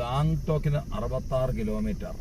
ഗാങ്ടോക്കിന് അറുപത്തി ആറ് kilometre.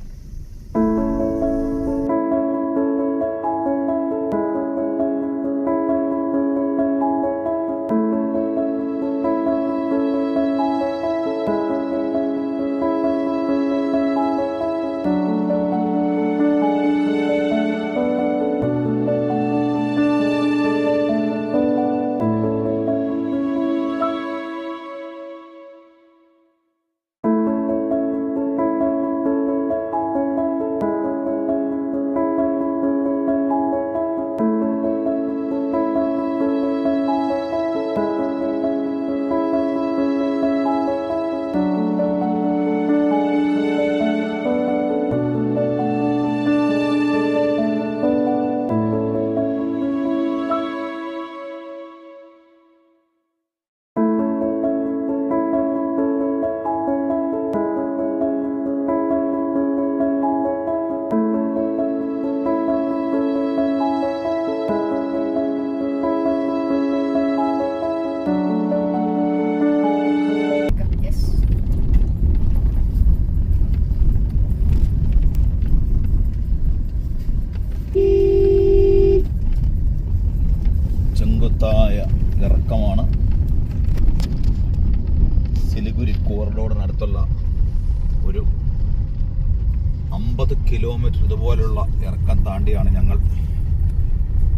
Kilometre ഇതുപോലുള്ള ഇറക്കം താണ്ടിയാണ് ഞങ്ങൾ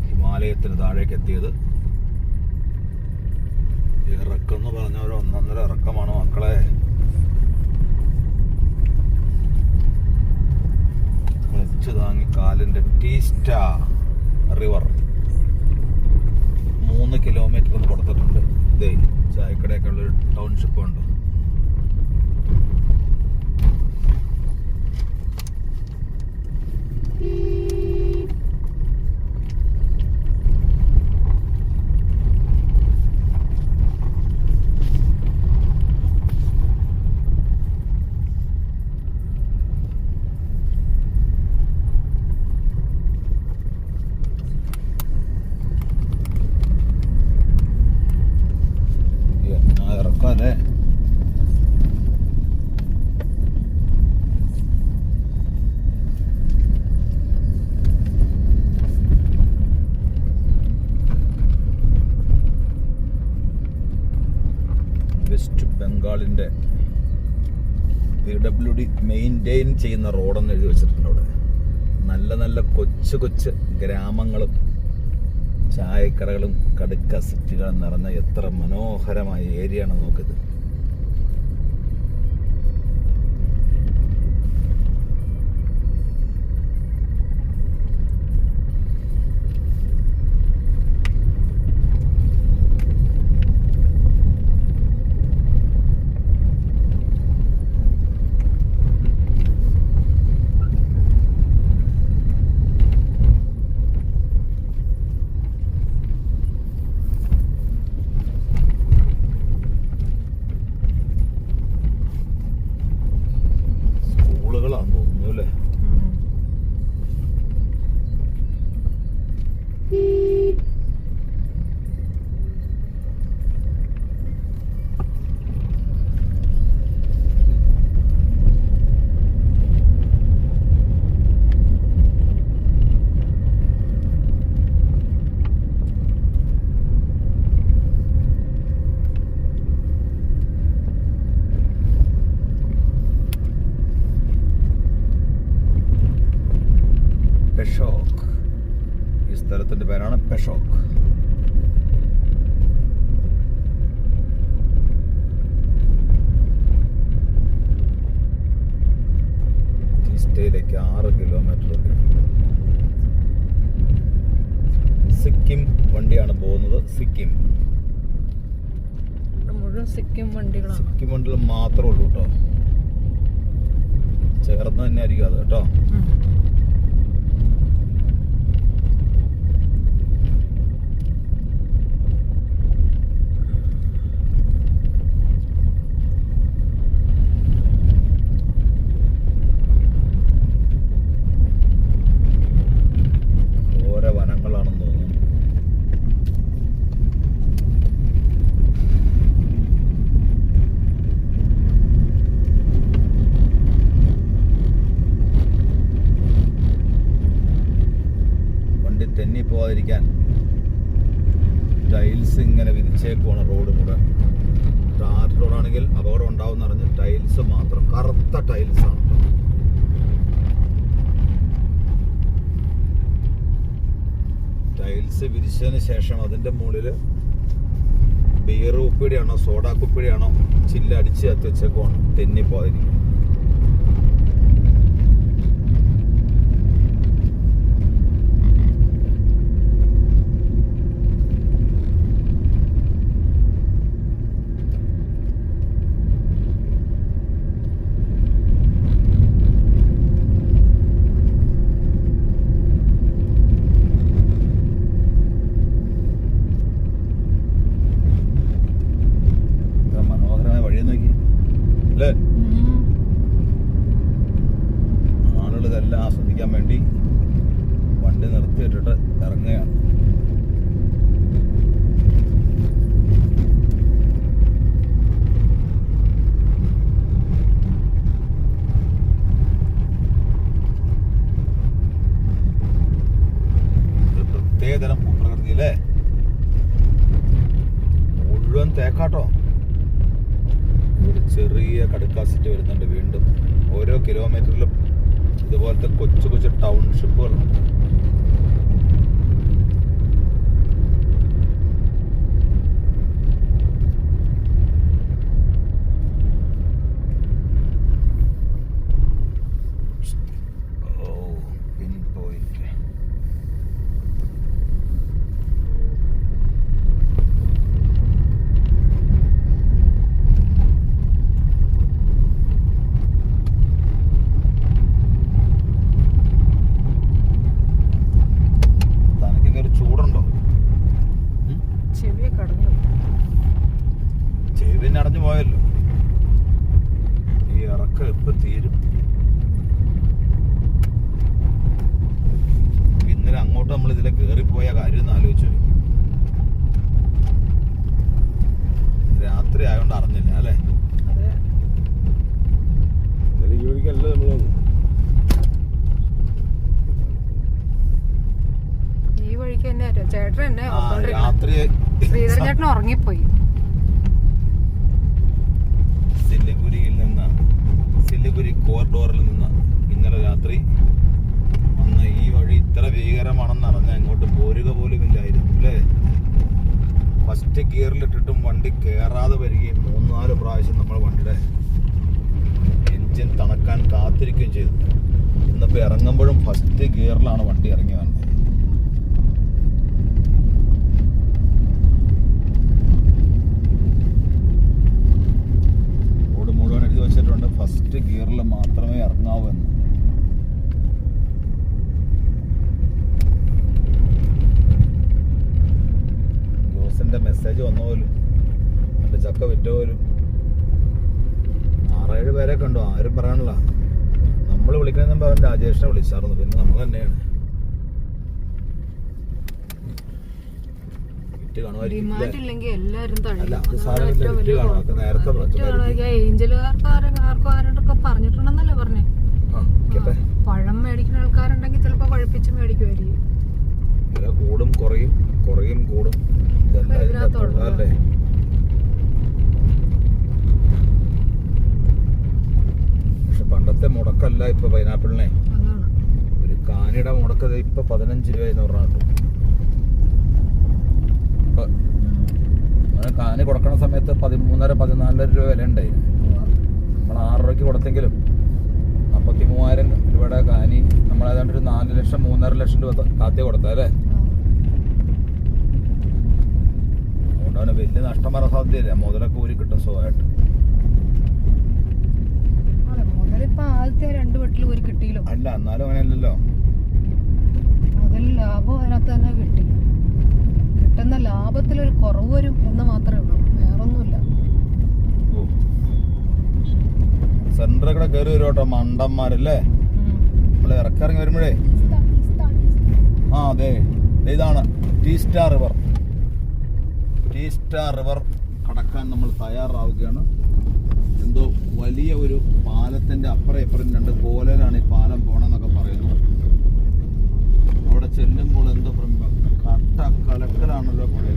ഹിമാലയത്തിന് താഴേക്ക് എത്തിയത്. ഇറക്കം എന്ന് പറഞ്ഞ ഒരു ഒന്നൊന്നര ഇറക്കമാണ് മക്കളെ. താങ്ങി കാലിന്റെ ടീസ്റ്റ റിവർ. മൂന്ന് കിലോമീറ്റർ എന്ന് കൊടുത്തിട്ടുണ്ട്. ഇതേ ചായക്കടയൊക്കെ ഉള്ളൊരു ടൗൺഷിപ്പ് ഉണ്ട് ആ ഇറക്കം അല്ലേ വെസ്റ്റ് ബംഗാളിന്റെ പി ഡബ്ല്യു ഡി മെയിന്റെയിൻ ചെയ്യുന്ന റോഡെന്ന് എഴുതി വെച്ചിട്ടുണ്ട് അവിടെ. നല്ല നല്ല കൊച്ചു കൊച്ചു ഗ്രാമങ്ങളും ചായക്കടകളും കടുക്ക സിറ്റികളും നിറഞ്ഞ എത്ര മനോഹരമായ ഏരിയയാണ് നോക്കിയത് സ്കൂളുകളാന്ന് തോന്നുന്നു അല്ലേ പെഷോക്ക് ഈ സ്ഥലത്തിന്റെ പേരാണ് പെഷോക്ക് ഈസ്റ്റയിലേക്ക് ആറ് കിലോമീറ്റർ ഉണ്ട് സിക്കിം വണ്ടിയാണ് പോകുന്നത് സിക്കിം ഇവിടെ മുഴുവൻ സിക്കിം വണ്ടികളാണ്. സിക്കിം വണ്ടികൾ മാത്രമേ ഉള്ളൂ കേട്ടോ ചേർന്ന് തന്നെ ആയിരിക്കും അത് കേട്ടോ പോകാതിരിക്കാൻ ടൈൽസ് ഇങ്ങനെ വിരിച്ചേക്കുവാണ് റോഡ് മുഴുവൻ ടാർ റോഡാണെങ്കിൽ അപകടം ഉണ്ടാവും അറിഞ്ഞ് ടൈൽസ് മാത്രം കറുത്ത ടൈൽസ് ആണ്. ടൈൽസ് വിരിച്ചതിന് ശേഷം അതിന്റെ മുകളിൽ ബിയർ കുപ്പിയുടെയാണോ സോഡ കുപ്പിയുടെയാണോ ചില്ല് അടിച്ച് കത്തി വെച്ചേക്കുവാണ് തെന്നി പോകാതിരിക്കും ഇത്ര മനോഹരമായ വഴി നോക്കി അല്ലേ ആളുകൾ ഇതെല്ലാം ആസ്വദിക്കാൻ വേണ്ടി വണ്ടി നിർത്തിയിട്ടിട്ട് ഇറങ്ങുകയാണ് ഒരു പ്രത്യേകതരം ഭൂപ്രകൃതി അല്ലേ മുഴുവൻ തേക്കാട്ടോ. ഒരു ചെറിയ കടുക്കാസിറ്റ് വരുന്നുണ്ട് വീണ്ടും. ഓരോ കിലോമീറ്ററിലും ഇതുപോലത്തെ കൊച്ചു കൊച്ചു ടൗൺഷിപ്പുകളുണ്ട് ഓ പിൻ പോയിന്റ് തനിക്ക് ഒരു ചൂടുണ്ടോ ഉം? ചെവിയെ കടന്നു ചെവി അടഞ്ഞു പോയല്ലോ ഈ ഇറക്കം എപ്പോ തീരും ഇന്നലെ അങ്ങോട്ട് നമ്മൾ ഇതിലെ കേറിപ്പോയ കാര്യം ഒന്ന് ആലോചിച്ചു നോക്ക്. രാത്രി ആയതുകൊണ്ട് അറിഞ്ഞില്ല അല്ലേ അതെ ഇന്നലെ ഈ വഴിക്കല്ല നമ്മൾ വന്നു ഈ വഴിക്ക് തന്നെ ആരോ രാത്രി ശ്രീധരൻ ചേട്ടൻ ഉറങ്ങിപ്പോയി. സില്ലിഗുരിയിൽ നിന്ന് സില്ലിഗുരി കോറിഡോറിൽ നിന്ന് ഇന്നലെ രാത്രി വന്ന ഈ വഴി ഇത്ര ഭീകരമാണെന്ന് അറിഞ്ഞ അങ്ങോട്ട് പോരുക പോലും ഇല്ലായിരുന്നു അല്ലേ? ഫസ്റ്റ് ഗിയറിലിട്ടിട്ടും വണ്ടി കയറാതെ വരികയും മൂന്നാൽ പ്രാവശ്യം നമ്മൾ വണ്ടിയുടെ എൻജിൻ തണക്കാൻ കാത്തിരിക്കുകയും ചെയ്തു. ഇന്നിപ്പോൾ ഇറങ്ങുമ്പോഴും ഫസ്റ്റ് ഗിയറിലാണ് വണ്ടി ഇറങ്ങി വന്നത് റോഡ് മുഴുവൻ എഴുതി വെച്ചിട്ടുണ്ട് ഫസ്റ്റ് ഗിയറിൽ ഇറങ്ങാവൂ ജോസിന്റെ മെസ്സേജ് വന്ന പോലും എന്റെ ചക്ക വിറ്റ പോലും ആറേഴ് പേരെ കണ്ടോ ആരും പറയാനുള്ള നമ്മൾ വിളിക്കണമെന്ന് പറഞ്ഞ രാജേഷിനെ വിളിച്ചായിരുന്നു. പിന്നെ നമ്മൾ തന്നെയാണ്. വിറ്റ് കാണുമായിരിക്കും അല്ല, അത് വിറ്റ് കാണും. നേരത്തെ പറഞ്ഞിട്ടുണ്ടെന്നല്ലേ പറഞ്ഞേ? പഴം മേടിക്കുന്ന ആൾക്കാരുണ്ടെങ്കിൽ ചിലപ്പോ പഴുപ്പിച്ച് മേടിക്കുമായിരിക്കും. വില കൂടും കുറയും കുറയും കൂടും. അല്ലേ? പക്ഷെ പണ്ടത്തെ മുടക്കല്ല ഇപ്പൊ പൈനാപ്പിളിനെ. ഒരു കാനിട മുടക്കത് ഇപ്പൊ പതിനഞ്ച് രൂപ എന്ന് പറഞ്ഞു ഇപ്പൊ അങ്ങനെ കാന് കൊടുക്കണ സമയത്ത് പതിമൂന്നര പതിനാലര രൂപ വില ഉണ്ടായി നമ്മൾ ആറ് രൂപയ്ക്ക് കൊടുത്തെങ്കിലും നാൽപ്പത്തി മൂവായിരം രൂപയുടെ കാനി നമ്മൾ ഏതാണ്ട് ഒരു നാല് ലക്ഷം മൂന്നര ലക്ഷം രൂപ താത്തി കൊടുത്തല്ലേ അതുകൊണ്ട് അവന് വലിയ നഷ്ടം വരാൻ സാധ്യതയില്ല. മുതലൊക്കെ ഊരി കിട്ടും സുഖമായിട്ട്. അല്ല എന്നാലും അങ്ങനെയല്ലല്ലോ. അതിൽ ലാഭം അതിനകത്ത് തന്നെ കിട്ടി. കിട്ടുന്ന ലാഭത്തിൽ ഒരു കുറവ് വരും എന്ന് മാത്രമേ ഉള്ളൂ. വേറൊന്നുമില്ല. സെന്ററിൽ കൂടെ കയറി വരും കേട്ടോ മണ്ടന്മാരല്ലേ? നമ്മൾ ഇറക്കിറങ്ങി വരുമ്പോഴേ. ആ അതെ. ഇതാണ്. Tea star river. Tea star river കടക്കാൻ നമ്മൾ തയ്യാറാവുകയാണ്. എന്തോ വലിയ ഒരു പാലത്തിന്റെ അപ്പുറം ഇപ്പുറം രണ്ട് കോലയിലാണ് ഈ പാലം പോണെന്നൊക്കെ പറയുന്നു. അവിടെ ചെല്ലുമ്പോൾ എന്തോ കറക്റ്റ് ആ കലക്കലാണ് കൂടെ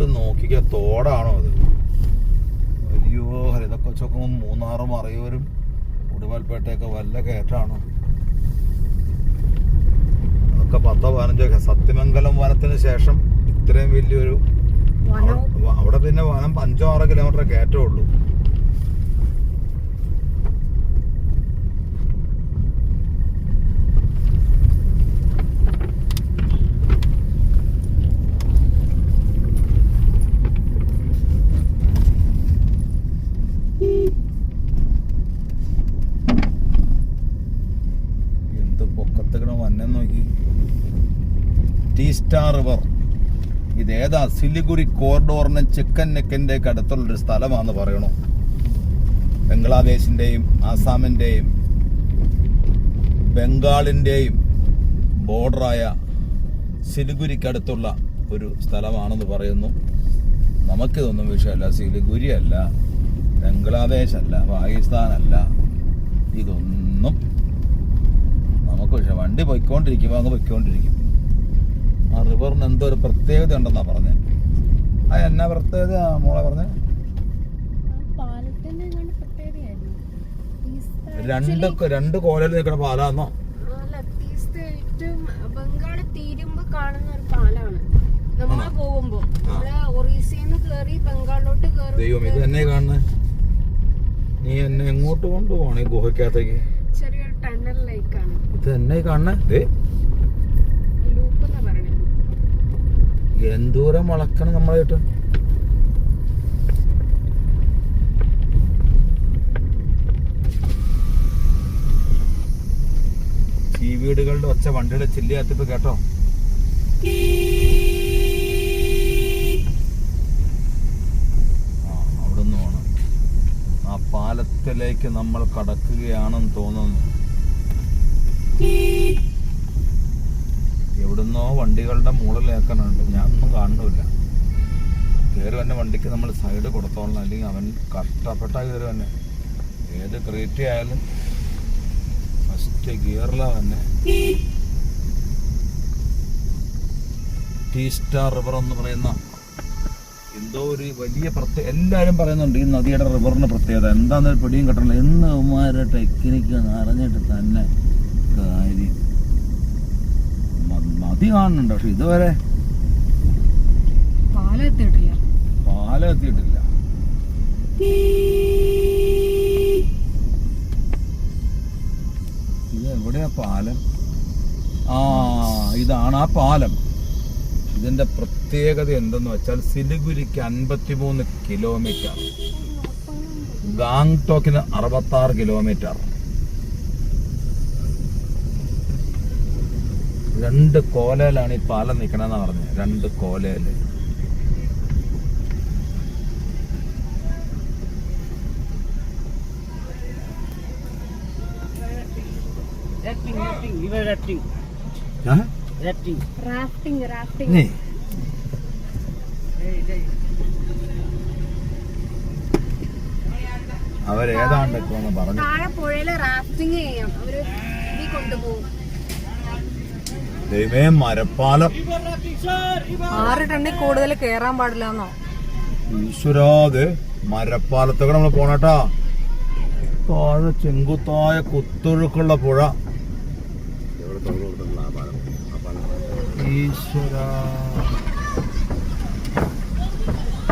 ഇങ്ങോട്ട് നോക്കിക്ക തോടാണോ അത് വലിയോ ഹരിതക്കൊച്ചൊക്കെ മൂന്നാറും മറയൂരും. ഉടുമൽപേട്ടയൊക്കെ വല്ല കയറ്റാണോ? അതൊക്കെ പത്തോ പതിനഞ്ചോ സത്യമംഗലം വനത്തിന് ശേഷം ഇത്രയും വലിയൊരു അവിടെ പിന്നെ വനം അഞ്ചോ ആറോ കിലോമീറ്റർ കയറ്റേ ഉള്ളൂ എന്ത് പൊക്കത്തുകണ വന്നം നോക്കി ടീ സ്റ്റാർ റിവർ ഇതേതാ സിലിഗുരി കോറിഡോറിനും ചിക്കൻ നെക്കിന്റെ ഒക്കെ അടുത്തുള്ളൊരു സ്ഥലമാണെന്ന് പറയണു. ബംഗ്ലാദേശിന്റെയും ആസാമിന്റെയും ബംഗാളിന്റെയും ബോർഡറായ സിലിഗുരിക്കടുത്തുള്ള ഒരു സ്ഥലമാണെന്ന് പറയുന്നു. നമുക്കിതൊന്നും വിഷയമല്ല. സിലിഗുരി അല്ല ബംഗ്ലാദേശ് അല്ല പാകിസ്ഥാൻ അല്ല ഇതൊന്നും നമുക്ക് വിഷയം വണ്ടി പൊയ്ക്കൊണ്ടിരിക്കുമ്പോൾ അങ്ങ് പൊയ്ക്കൊണ്ടിരിക്കും. ആ റിവറിന് എന്തോ ഒരു പ്രത്യേകത ഉണ്ടെന്നാണ് പറഞ്ഞേ. ആ എന്നാ പ്രത്യേകത മോളെ പറഞ്ഞ. രണ്ട് രണ്ട് കോലയിൽ നിൽക്കുന്ന പാലാന്നോ? ബംഗാൾ തീരുമ്പോ കാണുന്ന ഒരു പാലാണ്. നമ്മൾ? പോകുമ്പോ. നമ്മൾ ഒറീസയിന്ന് കേറി ബംഗാളിലോട്ട് ദൈവം ഇത് തന്നെ കാണുന്നേ? നീ എന്നെ എങ്ങോട്ട് കൊണ്ടുപോകണം ഗുഹയ്ക്കകത്തേക്ക്? ചെറിയൊരു ടണൽ ലേക്കാണ് ഇത് തന്നെ കാണുന്നേ ദേ ലൂപ്പ് എന്നാ പറയണേ എന്തോരം വളക്കണം നമ്മളായിട്ട് ഈ വീടുകളുടെ ഒച്ച വണ്ടിയുടെ ചില്ലിയാത്തിപ്പ് കേട്ടോ? ആ പോണം. ആ പാലത്തിലേക്ക് നമ്മൾ കടക്കുകയാണെന്ന് തോന്നുന്നു. എവിടുന്നോ വണ്ടികളുടെ മുകളിലേക്കാനുണ്ട് ഞാനൊന്നും കാണുന്നില്ല കയറി തന്നെ വണ്ടിക്ക് നമ്മൾ സൈഡ് കൊടുത്തോളണം. അല്ലെങ്കിൽ അവൻ കഷ്ടപ്പെട്ട കയറി തന്നെ ഏത് ക്രീറ്റി ആയാലും ഫസ്റ്റ് ഗിയറിലാ തന്നെ ടീ സ്റ്റാർ റിവർ എന്ന് പറയുന്ന എന്തോ ഒരു വലിയ പ്രത്യേക എല്ലാവരും പറയുന്നുണ്ട് ഈ നദിയുടെ റിവറിന് പ്രത്യേകത. എന്താണെന്ന് പിടിയും കിട്ടണില്ല. എന്ന് ഉമാരുടെ ടെക്നിക്ക് അറിഞ്ഞിട്ട് തന്നെ കാര്യം മ- നദി കാണുന്നുണ്ട്. പക്ഷെ ഇതുവരെ പാലെത്തിയിട്ടില്ല. പാലം എത്തിയിട്ടില്ല ഇത് എവിടെയാ പാലം? ആ ഇതാണ് ആ പാലം. ഇതിന്റെ പ്രത്യേകത എന്തെന്ന് വെച്ചാൽ സിലിഗുരിക്ക് അൻപത്തിമൂന്ന് കിലോമീറ്റർ ഗാങ്ടോക്കിന് അറുപത്തി ആറ് കിലോമീറ്റർ രണ്ട് കോലയിലാണ് ഈ പാലം നിൽക്കണമെന്നാ പറഞ്ഞത് രണ്ട് കോലയിൽ. അവരേതാണ്ട് പറഞ്ഞു. താഴെ പുഴയിൽ റാഫ്റ്റിംഗ് ചെയ്യാം അവർ കൊണ്ടുപോകും. ദൈവമേ മരപ്പാലം. ആറ് ടണ്ണിൽ കൂടുതൽ കേറാൻ പാടില്ലെന്നോ? ഈശ്വരാത് മരപ്പാലത്തൊക്കെ നമ്മൾ പോണട്ടാ. താഴെ ചെങ്കുത്തായ കുത്തൊഴുക്കുള്ള പുഴ. ഈശ്വര.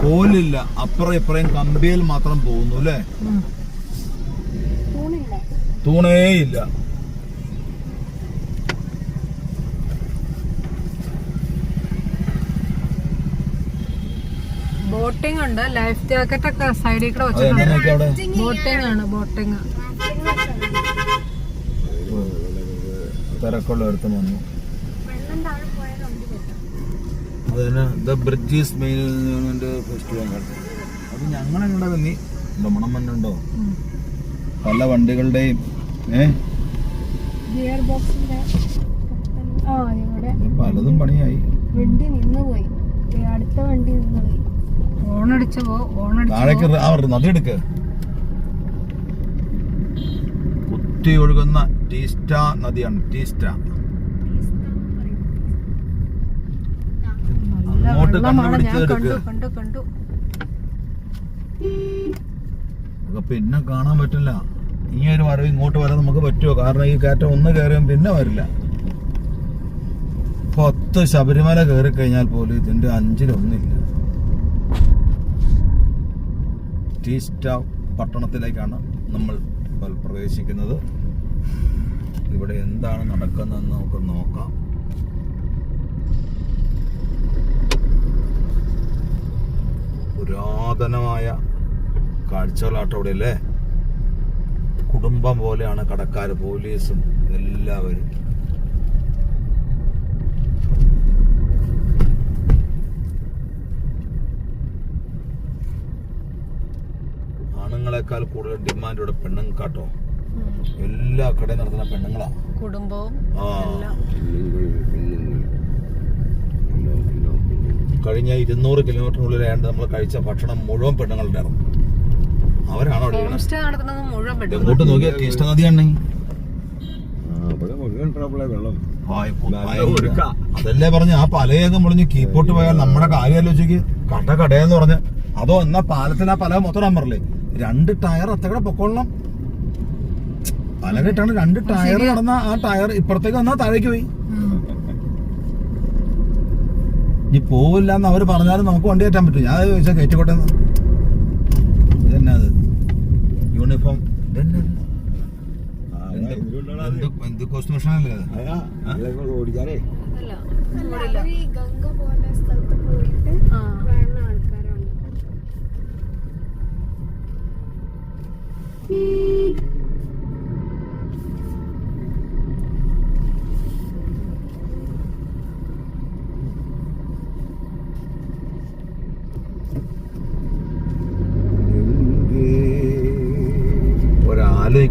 പോലില്ല അപ്പുറം ഇപ്പുറയും കമ്പിയിൽ മാത്രം പോകുന്നു അല്ലേ? തൂണില്ല. ബോട്ടിംഗ് ഉണ്ട്. ലൈഫ് ജാക്കറ്റ് ഒക്കെ സൈഡിൽ കൂടെ വെച്ചിട്ടുണ്ട്. ബോട്ടിംഗ് ആണ് ബോട്ടിംഗ്. തിരക്കുള്ള അടുത്ത് വന്നു. വെള്ളം താഴെ പോയാൽ വണ്ടി പറ്റും അത് തന്നെ ദ ബ്രിഡ്ജീസ് മെയിൻമെന്റ് ഫെസ്റ്റിവൽ അത് ഞങ്ങളെങ്ങടെ നീ മണം മണ്ണുണ്ടോ പല വണ്ടികളുടെയും ഏ? ഗിയർ ബോക്സിന്റെ ആ ഇവിടെ. പലതും പണിയായി. വണ്ടി ദേ അടുത്ത വണ്ടി നിന്നുപോയി. ഓണടിച്ചു പോ താഴേക്ക് ഇറ- ആ നദി എടുക്ക്. കുത്തി ഒഴുകുന്ന ടീസ്റ്റ നദിയാണ് ടീസ്റ്റ. അങ്ങോട്ട് വെള്ളമാണ്. ഞാൻ കണ്ടു കണ്ടു കണ്ടു. നമുക്ക് പിന്നെ കാണാൻ പറ്റില്ല. ഈ ഒരു വരവ് ഇങ്ങോട്ട് വരാൻ നമുക്ക് പറ്റുമോ? കാരണം ഈ കയറ്റം ഒന്ന് കയറിയും പിന്നെ വരില്ല. പത്ത് ശബരിമല കയറി കഴിഞ്ഞാൽ പോലും ഇതിന്റെ അഞ്ചിലൊന്നില്ല. ടീസ്റ്റ പട്ടണത്തിലേക്കാണ് നമ്മൾ ഇപ്പോൾ പ്രവേശിക്കുന്നത്. ഇവിടെ എന്താണ് നടക്കുന്നതെന്ന് നമുക്ക് നോക്കാം. പുരാതനമായ കാഴ്ചകളാട്ടോ ഇവിടെ അല്ലേ? കുടുംബം പോലെയാണ് കടക്കാർ പോലീസും എല്ലാവരും. ആണുങ്ങളെക്കാൾ കൂടുതൽ ഡിമാൻഡ് ഇവിടെ പെണ്ണുങ്ങൾക്കാട്ടോ. എല്ലാ കടയും നടത്തുന്ന പെണ്ണുങ്ങളാ. കുടുംബവും കഴിഞ്ഞ ഇരുന്നൂറ് കിലോമീറ്ററിനുള്ളിലായിട്ട് നമ്മൾ കഴിച്ച ഭക്ഷണം മുഴുവൻ പെണ്ണുങ്ങളുടെ അവരാണ് അവിടെ എങ്ങോട്ട് നോക്കിയാൽ ടേസ്റ്റ് നദിയാണ് അതല്ലേ പറഞ്ഞ ആ പലയൊക്കെ മുളിഞ്ഞ് കീപ്പോട്ട് പോയാൽ നമ്മുടെ കാര്യം ആലോചിക്ക്. കട കടയെന്ന് പറഞ്ഞ്. അതോ എന്നാ പാലത്തിന് ആ പല മൊത്തം പറഞ്ഞില്ലേ രണ്ട് ടയർ അത്തക്കടെ പൊക്കോളണം. പല കെട്ടാണ് രണ്ട് ടയർ കടന്ന ആ ടയർ ഇപ്പുറത്തേക്ക് വന്നാ താഴേക്ക് പോയി. ഇനി പോവില്ല എന്ന് അവർ പറഞ്ഞാലും നമുക്ക് വണ്ടി കയറ്റാൻ പറ്റും. ഞാൻ ചോദിച്ചാൽ കയറ്റിക്കോട്ടെ ഇതന്നെ അത് യൂണിഫോം ഇതന്നെ? എന്ത് കോസ്റ്റ്യൂഷൻ അല്ലേ അവർ ഗംഗ പോലെ സ്ഥലത്ത് പോയിട്ട് ആ. വേണ്ട ആൾക്കാരാണ്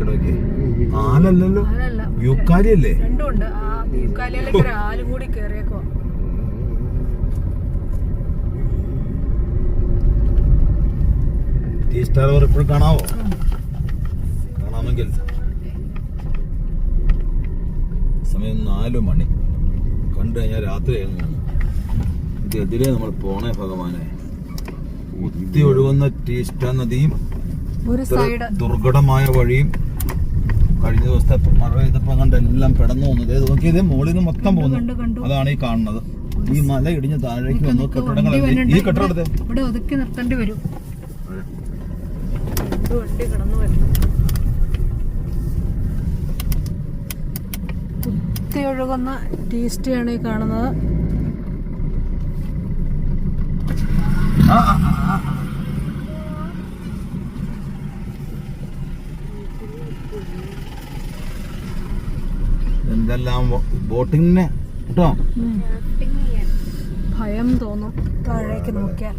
നോക്കിയേ ആലല്ലല്ലോ. അതല്ല യൂക്കാലി അല്ലേ രണ്ടും ഉണ്ട് ആ ദീപകാലിയിലേക്ക് ഒരു ആലും കൂടി കേറിയേക്കോ ടീ സ്റ്റാർ ഇപ്പോഴും കാണാവോ? കാണാമെങ്കിൽ സമയം നാലു മണി. കണ്ടു കഴിഞ്ഞാൽ രാത്രി ഇതിനെതിരെ നമ്മൾ പോണേ ഭഗവാനെ. കുത്തി ഒഴുകുന്ന ടീസ്റ്റ നദിയും ദുർഘടമായ വഴിയും കഴിഞ്ഞ ദിവസത്തെ മഴ പെയ്തപ്പോ കണ്ട് എല്ലാം പെടന്നു പോകുന്നത്. നോക്കിയത് നോക്കി ഇത് മുകളിൽ നിന്ന് മൊത്തം പോകുന്നു. അതാണ് ഈ കാണുന്നത്. ഈ മല ഇടിഞ്ഞ് താഴേക്ക് വന്നു. കെട്ടിടങ്ങൾ ഈ. കെട്ടിടത്തെ ഇവിടെ ഒതുക്കി നിർത്തേണ്ടി വരും. വണ്ടി കിടന്നു വരുന്നു കുത്തി ഒഴുകുന്ന ടീസ്റ്റിയാണ് ഈ കാണുന്നത്. എന്തെല്ലാം ബോട്ടിങ്ങിന് കേട്ടോ? ഭയം തോന്നും. താഴേക്ക് നോക്കിയാൽ.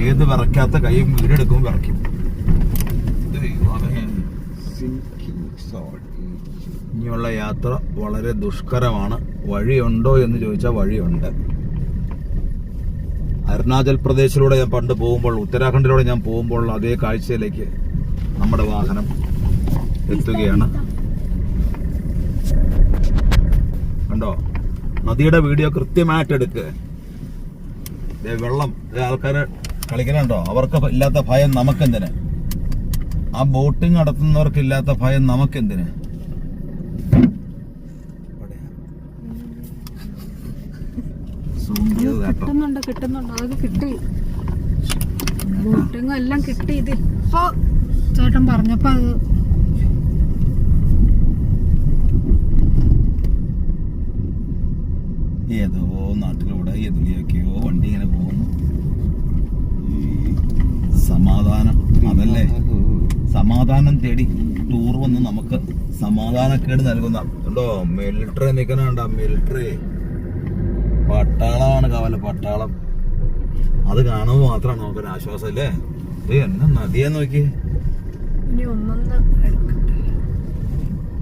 ഏത് വിറക്കാത്ത കൈയും വീടെടുക്കും വിറക്കും ദൈവമേ. ഇനിയുള്ള യാത്ര വളരെ ദുഷ്കരമാണ്. വഴിയുണ്ടോ എന്ന് ചോദിച്ചാൽ വഴിയുണ്ട്. അരുണാചൽ പ്രദേശിലൂടെ ഞാൻ പണ്ട് പോകുമ്പോൾ ഉത്തരാഖണ്ഡിലൂടെ ഞാൻ പോകുമ്പോൾ അതേ കാഴ്ചയിലേക്ക് നമ്മുടെ വാഹനം എത്തുകയാണ്. കണ്ടോ? നദിയുടെ വീഡിയോ കൃത്യമായിട്ട് എടുക്കുക വെള്ളം. ആൾക്കാർ കളിക്കണുണ്ടോ അവർക്ക് ഇല്ലാത്ത ഭയം നമുക്കെന്തിന്? ആ ബോട്ടിംഗ് നടത്തുന്നവർക്കില്ലാത്ത ഭയം നമുക്കെന്തിന്. കിട്ടുന്നുണ്ട് കിട്ടുന്നുണ്ട്. അതൊക്കെ കിട്ടി. ബോട്ടിങ്ങും എല്ലാം കിട്ടി. ഇതിപ്പോ ചേട്ടൻ പറഞ്ഞപ്പോ അത് ഏതോ നാട്ടിലൂടെ എതിലെയൊക്കെയോ വണ്ടി ഇങ്ങനെ പോകുന്നു. സമാധാനം അതല്ലേ? സമാധാനം തേടി ടൂർ വന്ന് നമുക്ക് സമാധാനക്കേട് നൽകുന്ന ഉണ്ടോ മിലിറ്ററി നിൽക്കണണ്ട മിലിറ്ററി പട്ടാളമാണ് കവല പട്ടാളം. അത് കാണുമ്പോൾ മാത്രമാണ് നമുക്കൊരു ആശ്വാസം അല്ലേ? ഇത് എന്നെ നദിയെ നോക്കി ഇനി ഒന്നൊന്ന്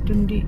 ട്വന്റി